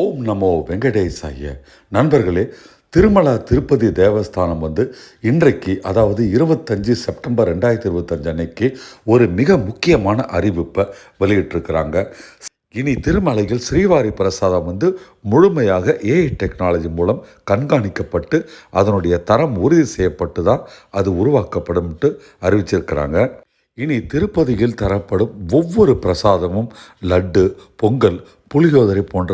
ஓம் நமோ வெங்கடேசாய. நண்பர்களே திருமலா திருப்பதி தேவஸ்தானம் வந்து இன்றைக்கு அதாவது இருபத்தஞ்சி செப்டம்பர் ரெண்டாயிரத்தி இருபத்தஞ்சு அன்னைக்கு ஒரு மிக முக்கியமான அறிவிப்பை வெளியிட்டிருக்கிறாங்க. இனி திருமலையில் ஸ்ரீவாரி பிரசாதம் வந்து முழுமையாக ஏஐ டெக்னாலஜி மூலம் கண்காணிக்கப்பட்டு அதனுடைய தரம் உறுதி செய்யப்பட்டு தான் அது உருவாக்கப்படும்ட்டு அறிவிச்சிருக்கிறாங்க. இனி திருப்பதியில் தரப்படும் ஒவ்வொரு பிரசாதமும் லட்டு பொங்கல் புளியோதரை போன்ற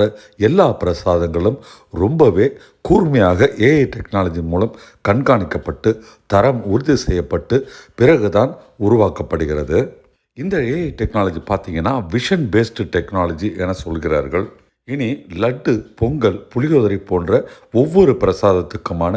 எல்லா பிரசாதங்களும் ரொம்பவே கூர்மையாக ஏஐ டெக்னாலஜி மூலம் கண்காணிக்கப்பட்டு தரம் உறுதி செய்யப்பட்டு பிறகுதான் உருவாக்கப்படுகிறது. இந்த ஏஐ டெக்னாலஜி பார்த்தீங்கன்னா விஷன் பேஸ்டு டெக்னாலஜி என சொல்கிறார்கள். இனி லட்டு பொங்கல் புளியோதரை போன்ற ஒவ்வொரு பிரசாதத்துக்குமான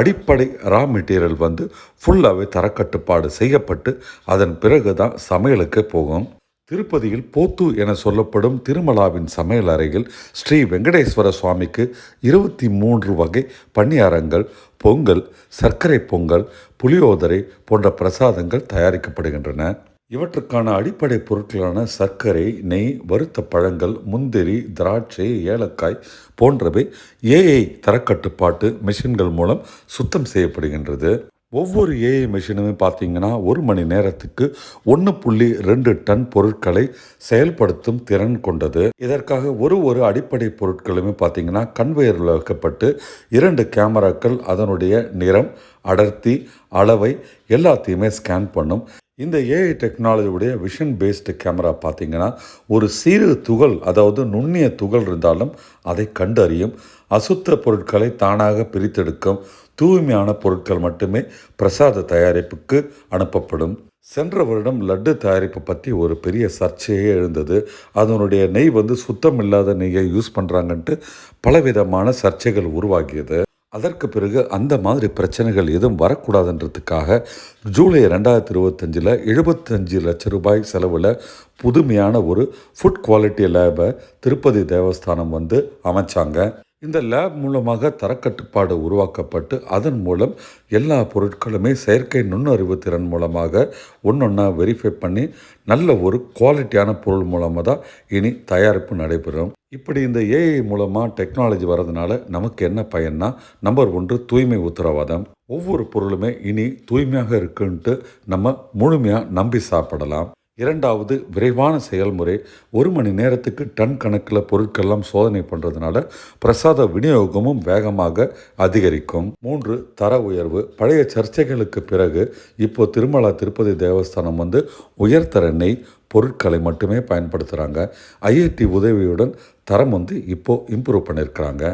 அடிப்படை ரா மெட்டீரியல் வந்து ஃபுல்லாகவே தரக்கட்டுப்பாடு செய்யப்பட்டு அதன் பிறகு தான் சமையலுக்கு போகும். திருப்பதியில் போத்து என சொல்லப்படும் திருமலாவின் சமையல் அறையில் ஸ்ரீ வெங்கடேஸ்வர சுவாமிக்கு இருபத்தி மூன்று வகை பணியாரங்கள் பொங்கல் சர்க்கரை பொங்கல் புளியோதரை போன்ற பிரசாதங்கள் தயாரிக்கப்படுகின்றன. இவற்றுக்கான அடிப்படை பொருட்களான சர்க்கரை நெய் வறுத்த பழங்கள் முந்திரி திராட்சை ஏலக்காய் போன்றவை ஏஐ தரக்கட்டுப்பாட்டு மிஷின்கள் மூலம் சுத்தம் செய்யப்படுகின்றது. ஒவ்வொரு ஏஐ மிஷினுமே பார்த்தீங்கன்னா ஒரு மணி நேரத்துக்கு ஒன்று புள்ளி ரெண்டு டன் பொருட்களை செயல்படுத்தும் திறன் கொண்டது. இதற்காக ஒரு ஒரு அடிப்படை பொருட்களுமே பார்த்தீங்கன்னா கன்வேயரில் வைக்கப்பட்டு இரண்டு கேமராக்கள் அதனுடைய நிறம் அடர்த்தி அளவை எல்லாத்தையுமே ஸ்கேன் பண்ணும். இந்த ஏஐ டெக்னாலஜியுடைய விஷன் பேஸ்டு கேமரா பார்த்தீங்கன்னா ஒரு சிறு துகள் அதாவது நுண்ணிய துகள் இருந்தாலும் அதை கண்டறியும் அசுத்த பொருட்களை தானாக பிரித்தெடுக்கும் தூய்மையான பொருட்கள் மட்டுமே பிரசாத தயாரிப்புக்கு அனுப்பப்படும். சென்ற வருடம் லட்டு தயாரிப்பு பற்றி ஒரு பெரிய சர்ச்சையே எழுந்தது. அதனுடைய நெய் வந்து சுத்தம் இல்லாத நெய்யை யூஸ் பண்ணுறாங்கன்ட்டு பலவிதமான சர்ச்சைகள் உருவாகியது. அதற்கு பிறகு அந்த மாதிரி பிரச்சனைகள் எதுவும் வரக்கூடாதுன்றதுக்காக ஜூலை ரெண்டாயிரத்தி இருபத்தஞ்சில் எழுபத்தஞ்சு லட்ச ரூபாய் செலவில் புதுமையான ஒரு ஃபுட் குவாலிட்டி லேபை திருப்பதி தேவஸ்தானம் வந்து அமைச்சாங்க. இந்த லேப் மூலமாக தரக்கட்டுப்பாடு உருவாக்கப்பட்டு அதன் மூலம் எல்லா பொருட்களுமே செயற்கை நுண்ணறிவு திறன் மூலமாக ஒன்றொன்றா வெரிஃபை பண்ணி நல்ல ஒரு குவாலிட்டியான பொருள் மூலமாக தான் இனி தயாரிப்பு நடைபெறும். இப்படி இந்த ஏஐ மூலமாக டெக்னாலஜி வர்றதுனால நமக்கு என்ன பயன்னா நம்பர் ஒன்று தூய்மை உத்தரவாதம். ஒவ்வொரு பொருளுமே இனி தூய்மையாக இருக்குன்ட்டு நம்ம முழுமையாக நம்பி சாப்பிடலாம். இரண்டாவது விரைவான செயல்முறை ஒரு மணி நேரத்துக்கு டன் கணக்கில் பொருட்கள்லாம் சோதனை பண்ணுறதுனால பிரசாத விநியோகமும் வேகமாக அதிகரிக்கும். மூன்று தர உயர்வு. பழைய சர்ச்சைகளுக்கு பிறகு இப்போ திருமலா திருப்பதி தேவஸ்தானம் வந்து உயர்தர நெய் பொருட்களை மட்டுமே பயன்படுத்துகிறாங்க ஐஐடி உதவியுடன் தரம் வந்து இப்போது இம்ப்ரூவ் பண்ணியிருக்கிறாங்க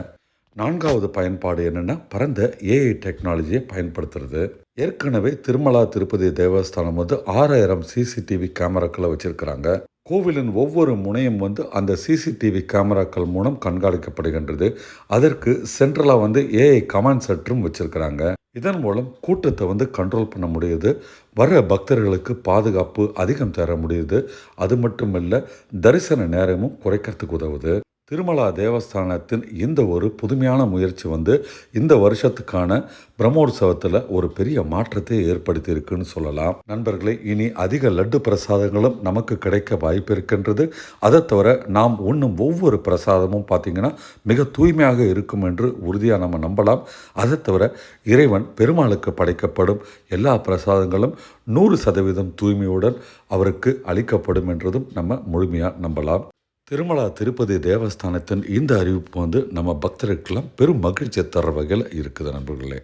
நான்காவது பயன்பாடு என்னென்னா பரந்த ஏஐ டெக்னாலஜியை பயன்படுத்துறது. ஏற்கனவே திருமலா திருப்பதி தேவஸ்தானம் வந்து ஆறாயிரம் சிசிடிவி கேமராக்களை வச்சிருக்கிறாங்க. கோவிலின் ஒவ்வொரு முனையும் வந்து அந்த சிசிடிவி கேமராக்கள் மூலம் கண்காணிக்கப்படுகின்றது. அதற்கு சென்ட்ரலாக வந்து ஏஐ கமாண்ட் சென்டரும் வச்சிருக்கிறாங்க. இதன் மூலம் கூட்டத்தை வந்து கண்ட்ரோல் பண்ண முடியுது. வர பக்தர்களுக்கு பாதுகாப்பு அதிகம் தர முடியுது. அது மட்டும் இல்லை தரிசன நேரமும் குறைக்கிறதுக்கு உதவுது. திருமலா தேவஸ்தானத்தின் இந்த ஒரு புதுமையான முயற்சி வந்து இந்த வருஷத்துக்கான பிரம்மோற்சவத்தில் ஒரு பெரிய மாற்றத்தை ஏற்படுத்தி இருக்குன்னு சொல்லலாம். நண்பர்களே இனி அதிக லட்டு பிரசாதங்களும் நமக்கு கிடைக்க வாய்ப்பு இருக்கின்றது. அதை தவிர நாம் உண்ணும் ஒவ்வொரு பிரசாதமும் பார்த்திங்கன்னா மிக தூய்மையாக இருக்கும் என்று உறுதியாக நம்ம நம்பலாம். அதை தவிர இறைவன் பெருமாளுக்கு படைக்கப்படும் எல்லா பிரசாதங்களும் நூறு சதவீதம் தூய்மையுடன் அவருக்கு அளிக்கப்படும் என்றதும் நம்ம முழுமையாக நம்பலாம். திருமலா திருப்பதி தேவஸ்தானத்தின் இந்த அறிவிப்பு வந்து நம்ம பக்தர்களுக்கெல்லாம் பெரும் மகிழ்ச்சியை தர வகையில் இருக்குது நண்பர்களே.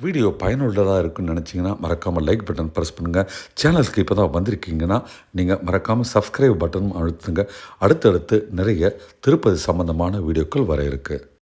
வீடியோ பயனுள்ளதாக இருக்குன்னு நினச்சிங்கன்னா மறக்காமல் லைக் பட்டன் ப்ரெஸ் பண்ணுங்கள் சேனலுக்கு இப்போ தான் வந்திருக்கீங்கன்னா நீங்கள் மறக்காமல் சப்ஸ்கிரைப் பட்டனும் அழுத்துங்க. அடுத்தடுத்து நிறைய திருப்பதி சம்பந்தமான வீடியோக்கள் வர இருக்குது